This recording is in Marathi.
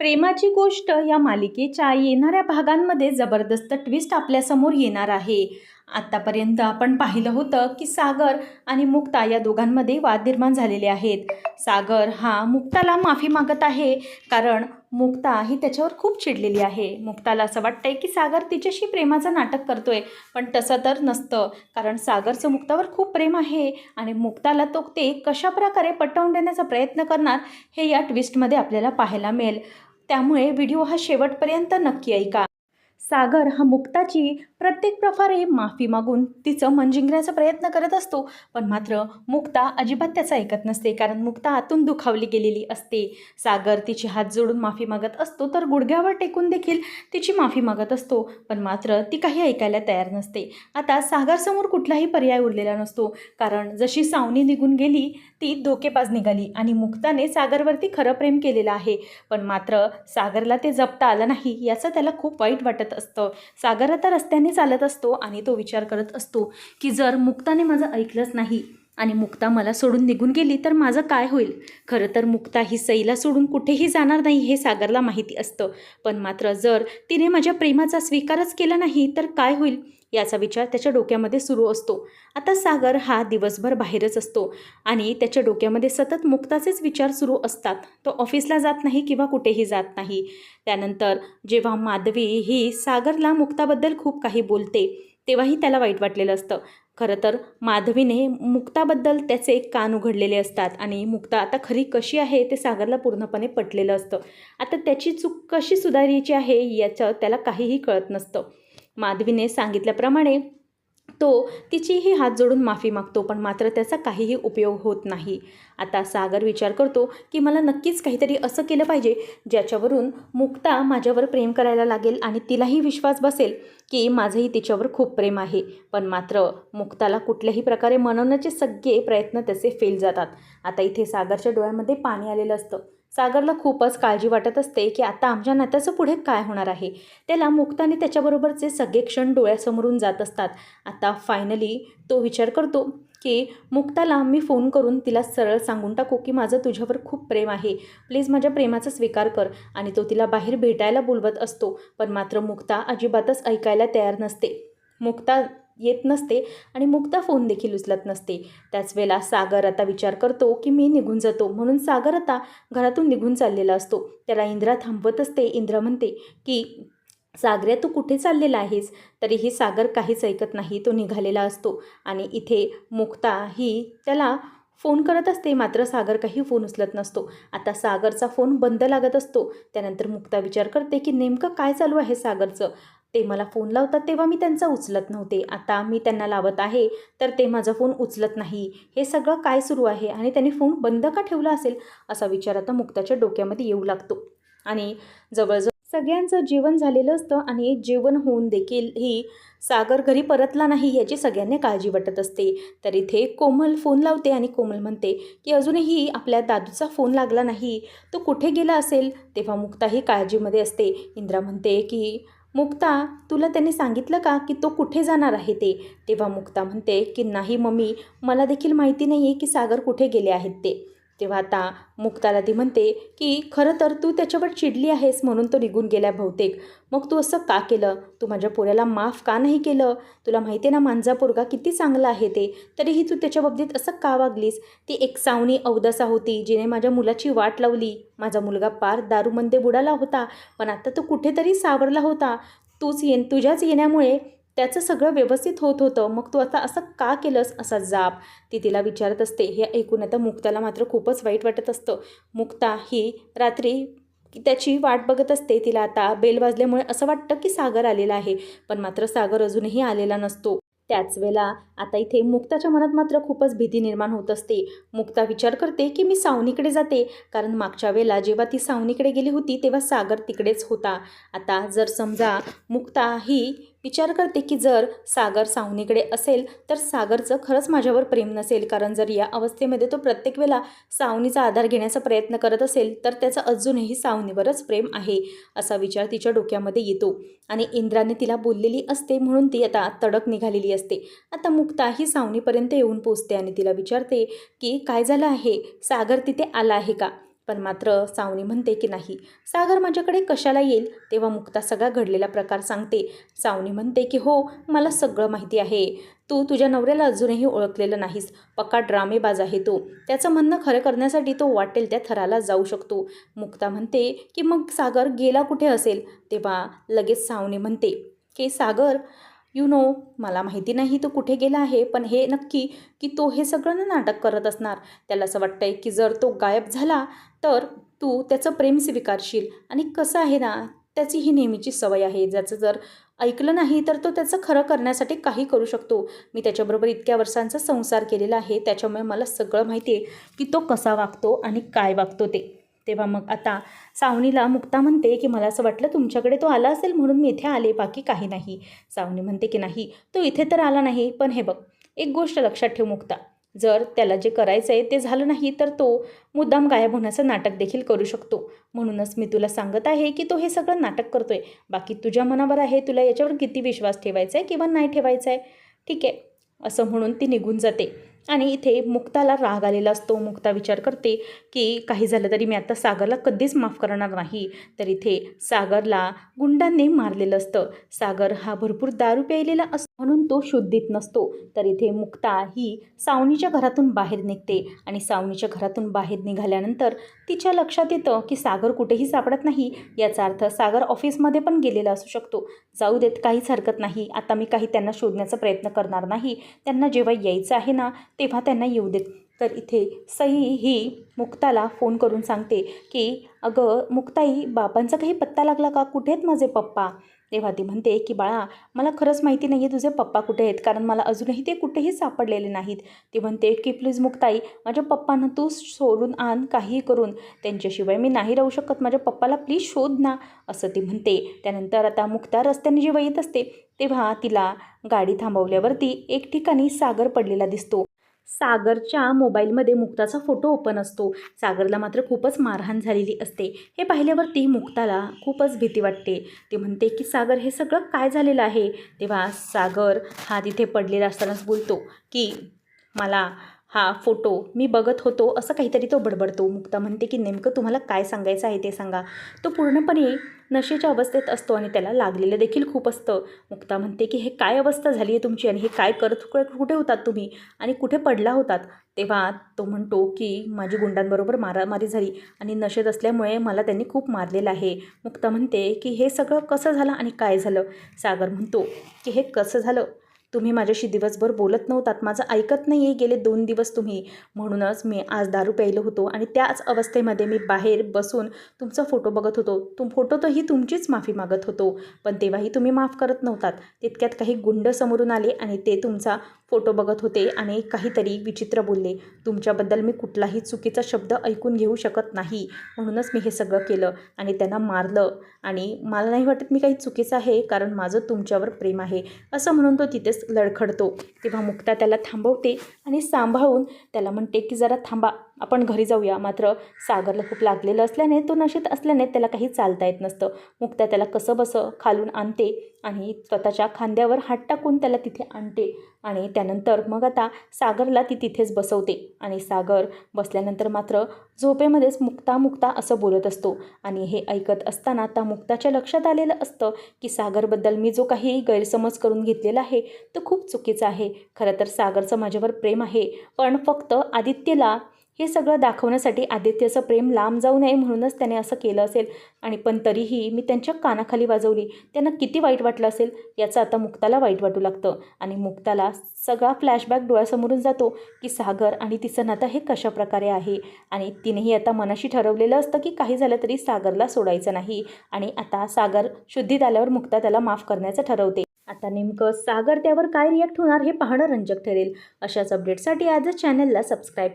प्रेमाची गोष्ट या मालिकेच्या येणाऱ्या भागांमध्ये जबरदस्त ट्विस्ट आपल्यासमोर येणार आहे. आत्तापर्यंत आपण पाहिलं होतं की सागर आणि मुक्ता या दोघांमध्ये वाद निर्माण झालेले आहेत. सागर हा मुक्ताला माफी मागत आहे कारण मुक्ता ही त्याच्यावर खूप चिडलेली आहे. मुक्ताला असं वाटतंय की सागर तिच्याशी प्रेमाचं नाटक करतोय पण तसं तर नसतं कारण सागरचं मुक्तावर खूप प्रेम आहे आणि मुक्ताला तो ते कशाप्रकारे पटवून देण्याचा प्रयत्न करणार हे या ट्विस्टमध्ये आपल्याला पाहायला मिळेल. त्यामुळे व्हिडिओ हा शेवटपर्यंत नक्की ऐका. सागर हा मुक्ताची प्रत्येक प्रकारे माफी मागून तिचं मन जिंकण्याचा प्रयत्न करत असतो. पण मात्र मुक्ता अजिबात त्याचं ऐकत नसते कारण मुक्ता आतून दुखावली गेलेली असते. सागर तिची हात जोडून माफी मागत असतो तर गुडघ्यावर टेकून देखील तिची माफी मागत असतो. पण मात्र ती काही ऐकायला तयार नसते. आता सागरसमोर कुठलाही पर्याय उरलेला नसतो. कारण जशी सावनी निघून गेली ती धोकेबाज निघाली आणि मुक्ताने सागरवरती खरं प्रेम केलेलं आहे. पण मात्र सागरला ते जपता आलं नाही याचं त्याला खूप वाईट वाटत असतं. सागर आता रस्त्याने चालत असतो आणि तो विचार करत असतो की जर मुक्ताने माझं ऐकलंच नाही आणि मुक्ता मला सोडून निघून गेली तर माझं काय होईल? खरं तर मुक्ता ही सईला सोडून कुठेही जाणार नाही हे सागरला माहिती असतं. पण मात्र जर तिने माझ्या प्रेमाचा स्वीकारच केला नाही तर काय होईल? याचा विचार त्याच्या डोक्यामध्ये सुरू असतो. आता सागर हा दिवसभर बाहेरच असतो आणि त्याच्या डोक्यामध्ये सतत मुक्ताचेच विचार सुरू असतात. तो ऑफिसला जात नाही किंवा कुठेही जात नाही. त्यानंतर जेव्हा माधवी ही सागरला मुक्ताबद्दल खूप काही बोलते तेव्हाही त्याला वाईट वाटलेलं असतं. खरं तर माधवीने मुक्ताबद्दल त्याचे कान उघडलेले असतात आणि मुक्ता आता खरी कशी आहे ते सागरला पूर्णपणे पटलेलं असतं. आता त्याची चूक कशी सुधारायची आहे याचं त्याला काहीही कळत नसतं. माधवीने सांगितल्याप्रमाणे तो तिचीही हात जोडून माफी मागतो पण मात्र त्याचा काहीही उपयोग होत नाही. आता सागर विचार करतो की मला नक्कीच काहीतरी असं केलं पाहिजे ज्याच्यावरून मुक्ता माझ्यावर प्रेम करायला लागेल आणि तिलाही विश्वास बसेल की माझंही तिच्यावर खूप प्रेम आहे. पण मात्र मुक्ताला कुठल्याही प्रकारे मनवण्याचे सगळे प्रयत्न त्याचे फेल जातात. आता इथे सागरच्या डोळ्यामध्ये पाणी आलेलं असतं. सागरला खूपच काळजी वाटत असते की आता आमच्या नात्याचं पुढे काय होणार आहे. त्याला मुक्ताने त्याच्याबरोबरचे सगळे क्षण डोळ्यासमोरून जात असतात. आता फायनली तो विचार करतो की मुक्ताला मी फोन करून तिला सरळ सांगून टाकू की माझं तुझ्यावर खूप प्रेम आहे. प्लीज माझ्या प्रेमाचा स्वीकार कर. आणि तो तिला बाहेर भेटायला बोलवत असतो. पण मात्र मुक्ता अजिबातच ऐकायला तयार नसते. मुक्ता येत नसते आणि मुक्ता फोन देखील उचलत नसते. त्याच वेळेला सागर आता विचार करतो की मी निघून जातो. म्हणून सागर आता घरातून निघून चाललेला असतो. त्याला इंद्रा थांबवत असते. इंद्रा म्हणते की सागऱ्या तू कुठे चाललेला आहेस? तरीही सागर काहीच ऐकत नाही. तो निघालेला असतो आणि इथे मुक्ता ही त्याला फोन करत असते. मात्र सागर काही फोन उचलत नसतो. आता सागरचा फोन बंद लागत असतो. त्यानंतर मुक्ता विचार करते की नेमकं काय चालू आहे सागरचं? ते मला फोन लावतात तेव्हा मी त्यांचा उचलत नव्हते. आता मी त्यांना लावत आहे तर ते माझा फोन उचलत नाही. हे सगळं काय सुरू आहे आणि त्यांनी फोन बंद का ठेवला असेल? असा विचार आता मुक्ताच्या डोक्यामध्ये येऊ लागतो. आणि जवळजवळ सगळ्यांचं जेवण झालेलं असतं आणि जेवण होऊन देखील ही सागर घरी परतला नाही याची सगळ्यांनी काळजी वाटत असते. तर इथे कोमल फोन लावते आणि कोमल म्हणते की अजूनही आपल्या दादूचा फोन लागला नाही. तो कुठे गेला असेल? तेव्हा मुक्ताही काळजीमध्ये असते. इंद्रा म्हणते की मुक्ता तुला त्याने सांगितलं का की तो कुठे जाणार आहे ते? तेव्हा मुक्ता म्हणते की नाही मम्मी. मला देखील माहिती नाही आहे की सागर कुठे गेले आहेत ते. तेव्हा आता मुक्ताला ती म्हणते की खरं तर तू त्याच्यावर चिडली आहेस म्हणून तो निघून गेला बहुतेक. मग तू असं का केलं? तू माझ्या पोऱ्याला माफ का नाही केलं? तुला माहिती आहे ना मांजा पोरगा किती चांगला आहे ते. तरीही तू त्याच्या बाबतीत असं का वागलीस? ती एक सावनी अवदसा होती जिने माझ्या मुलाची वाट लावली. माझा मुलगा पार दारूमध्ये बुडाला होता पण आता तो कुठेतरी सावरला होता. तूच ये तुझ्याच येण्यामुळे त्याचं सगळं व्यवस्थित होत होतं. मग तू आता असं का केलंस? असा जाप. ती तिला विचारत असते. हे ऐकून आता मुक्ताला मात्र खूपच वाईट वाटत असतं. मुक्ता ही रात्री त्याची वाट बघत असते. तिला आता बेल वाजल्यामुळे असं वाटतं की सागर आलेला आहे. पण मात्र सागर अजूनही आलेला नसतो. त्याच वेळेला आता इथे मुक्ताच्या मनात मात्र खूपच भीती निर्माण होत असते. मुक्ता विचार करते की मी सावनीकडे जाते. कारण मागच्या वेळेला जेव्हा ती सावनीकडे गेली होती तेव्हा सागर तिकडेच होता. आता जर समजा मुक्ता ही विचार करते की जर सागर सावनीकडे असेल तर सागरचं खरंच माझ्यावर प्रेम नसेल. कारण जर या अवस्थेमध्ये तो प्रत्येक वेळेला सावनीचा आधार घेण्याचा प्रयत्न करत असेल तर त्याचं अजूनही सावनीवरच प्रेम आहे असा विचार तिच्या डोक्यामध्ये येतो. आणि इंद्राने तिला बोललेली असते म्हणून ती आता तडक निघालेली असते. आता मुक्ता ही सावनीपर्यंत येऊन पोचते आणि तिला विचारते की काय झालं आहे? सागर तिथे आला आहे का? पण मात्र सावनी म्हणते की नाही सागर माझ्याकडे कशाला येईल? तेव्हा मुक्ता सगळा घडलेला प्रकार सांगते. सावनी म्हणते की हो मला सगळं माहिती आहे. तू तुझ्या नवऱ्याला अजूनही ओळखलेलं नाहीस. पक्का ड्रामेबाज आहे तो. त्याचं म्हणणं खरं करण्यासाठी तो वाटेल त्या थराला जाऊ शकतो. मुक्ता म्हणते की मग सागर गेला कुठे असेल? तेव्हा लगेच सावनी म्हणते की सागर यू नो मला माहिती नाही तो कुठे गेला आहे पण हे नक्की की तो हे सगळं ना नाटक करत असणार. त्याला असं वाटतं आहे की जर तो गायब झाला तर तू त्याचं प्रेम स्वीकारशील. आणि कसं आहे ना त्याची ही नेहमीची सवय आहे. ज्याचं जर ऐकलं नाही तर तो त्याचं खरं करण्यासाठी काही करू शकतो. मी त्याच्याबरोबर इतक्या वर्षांचा संसार केलेला आहे. त्याच्यामुळे मला सगळं माहिती आहे की तो कसा वागतो आणि काय वागतो ते. तेव्हा मग आता सावनीला मुक्ता म्हणते की मला असं वाटलं तुमच्याकडे तो आला असेल म्हणून मी इथे आले बाकी काही नाही. सावनी म्हणते की नाही तो इथे तर आला नाही पण हे बघ एक गोष्ट लक्षात ठेव मुक्ता. जर त्याला जे करायचं आहे ते झालं नाही तर तो मुद्दाम गायब होण्याचं नाटक देखील करू शकतो. म्हणूनच मी तुला सांगत आहे की तो हे सगळं नाटक करतो आहे बाकी तुझ्या मनावर आहे तुला याच्यावर किती विश्वास ठेवायचा आहे किंवा नाही ठेवायचा आहे ठीक आहे. असं म्हणून ती निघून जाते. आणि इथे मुक्ताला राग आलेला असतो. मुक्ता विचार करते की काही झालं तरी मी आता सागरला कधीच माफ करणार नाही. तर इथे सागरला गुंडांनी मारलेलं असतं. सागर हा भरपूर दारू प्यायलेला असतो. म्हणून तो शुद्धीत नसतो. तर इथे मुक्ता ही सावनीच्या घरातून बाहेर निघते आणि सावनीच्या घरातून बाहेर निघाल्यानंतर तिच्या लक्षात येतं की सागर कुठेही सापडत नाही. याचा अर्थ सागर ऑफिसमध्ये पण गेलेला असू शकतो. जाऊ देत काहीच हरकत नाही. आता मी काही त्यांना शोधण्याचा प्रयत्न करणार नाही. त्यांना जेव्हा यायचं आहे ना तेव्हा त्यांना येऊ देत. तर इथे सई ही मुक्ताला फोन करून सांगते की अगं मुक्ताई बाबांचा काही पत्ता लागला का? कुठे आहेत माझे पप्पा? तेव्हा ती म्हणते की बाळा मला खरंच माहिती नाही आहे तुझे पप्पा कुठे आहेत कारण मला अजूनही ते कुठेही सापडलेले नाहीत. ती म्हणते की प्लीज मुक्ताई माझ्या पप्पांना तू सोडून आण काहीही करून. त्यांच्याशिवाय मी नाही राहू शकत. माझ्या पप्पाला प्लीज शोध ना. असं ती म्हणते. त्यानंतर आता मुक्ता रस्त्याने जेव्हा येत असते तेव्हा तिला गाडी थांबवल्यावरती एक ठिकाणी सागर पडलेला दिसतो. सागरच्या मोबाईलमध्ये मुक्ताचा फोटो ओपन असतो. सागरला मात्र खूपच मारहाण झालेली असते. हे पाहिल्यावरती मुक्ताला खूपच भीती वाटते. ती म्हणते की सागर हे सगळं काय झालेलं आहे? तेव्हा सागर हा तिथे पडलेला असतानाच बोलतो की मला हा फोटो मी बघत होतो. असं काहीतरी तो बडबडतो. मुक्ता म्हणते की नेमकं तुम्हाला काय सांगायचं आहे ते सांगा. तो पूर्णपणे नशेच्या अवस्थेत असतो आणि त्याला लागलेलं देखील खूप असतं. मुक्ता म्हणते की हे काय अवस्था झाली आहे तुमची आणि हे काय करत कुठे होतात तुम्ही आणि कुठे पडला होतात? तेव्हा तो म्हणतो की माझी गुंडांबरोबर मारामारी झाली आणि नशेत असल्यामुळे मला त्यांनी खूप मारलेलं आहे. मुक्ता म्हणते की हे सगळं कसं झालं आणि काय झालं? सागर म्हणतो की हे कसं झालं? तुम्ही माझ्याशी दिवसभर बोलत नव्हतात. माझं ऐकत नाही आहे गेले दोन दिवस तुम्ही. म्हणूनच मी आज दारू प्यायलो होतो आणि त्याच अवस्थेमध्ये मी बाहेर बसून तुमचा फोटो बघत होतो. तुम फोटो तरही तुमचीच माफी मागत होतो. पण तेव्हाही तुम्ही माफ करत नव्हतात. तितक्यात काही गुंड समोरून आले आणि ते तुमचा फोटो बघत होते आणि काहीतरी विचित्र बोलले. तुमच्याबद्दल मी कुठलाही चुकीचा शब्द ऐकून घेऊ शकत नाही म्हणूनच मी हे सगळं केलं आणि त्यांना मारलं. आणि मला नाही वाटत मी काही चुकीचं आहे कारण माझं तुमच्यावर प्रेम आहे असं म्हणून तो तिथेच लडखडतो. तेव्हा मुक्ता त्याला थांबवते आणि सांभाळून त्याला म्हणते की जरा थांबा. आपण घरी जाऊया. मात्र सागरला खूप लागलेलं असल्याने तो नशेत असल्याने त्याला काही चालता येत नसतं. मुक्ता त्याला कसं बसं खालून आणते आणि स्वतःच्या खांद्यावर हात टाकून त्याला तिथे आणते आणि त्यानंतर मग आता सागरला ती तिथेच बसवते आणि सागर बसल्यानंतर मात्र झोपेमध्येच मुक्ता मुक्ता असं बोलत असतो आणि हे ऐकत असताना आता मुक्ताच्या लक्षात आलेलं असतं की सागरबद्दल मी जो काही गैरसमज करून घेतलेला आहे तो खूप चुकीचा आहे. खरं तर सागरचं माझ्यावर प्रेम आहे पण फक्त आदित्यला हे सगळं दाखवण्यासाठी आदित्यचं प्रेम लांब जाऊ नये म्हणूनच त्याने असं केलं असेल. आणि पण तरीही मी त्यांच्या कानाखाली वाजवली. त्यांना किती वाईट वाटलं असेल याचं आता मुक्ताला वाईट वाटू लागतं. आणि मुक्ताला सगळा फ्लॅशबॅक डोळ्यासमोरून जातो की सागर आणि तिचं नातं हे कशा प्रकारे आहे? आणि तिनेही आता मनाशी ठरवलेलं असतं की काही झालं तरी सागरला सोडायचं नाही. आणि आता सागर शुद्धीत आल्यावर मुक्ता त्याला माफ करण्याचं ठरवते. आता नेमकं सागर त्यावर काय रिॲक्ट होणार हे पाहणं रंजक ठरेल. अशाच अपडेटसाठी आजच चॅनलला सबस्क्राईब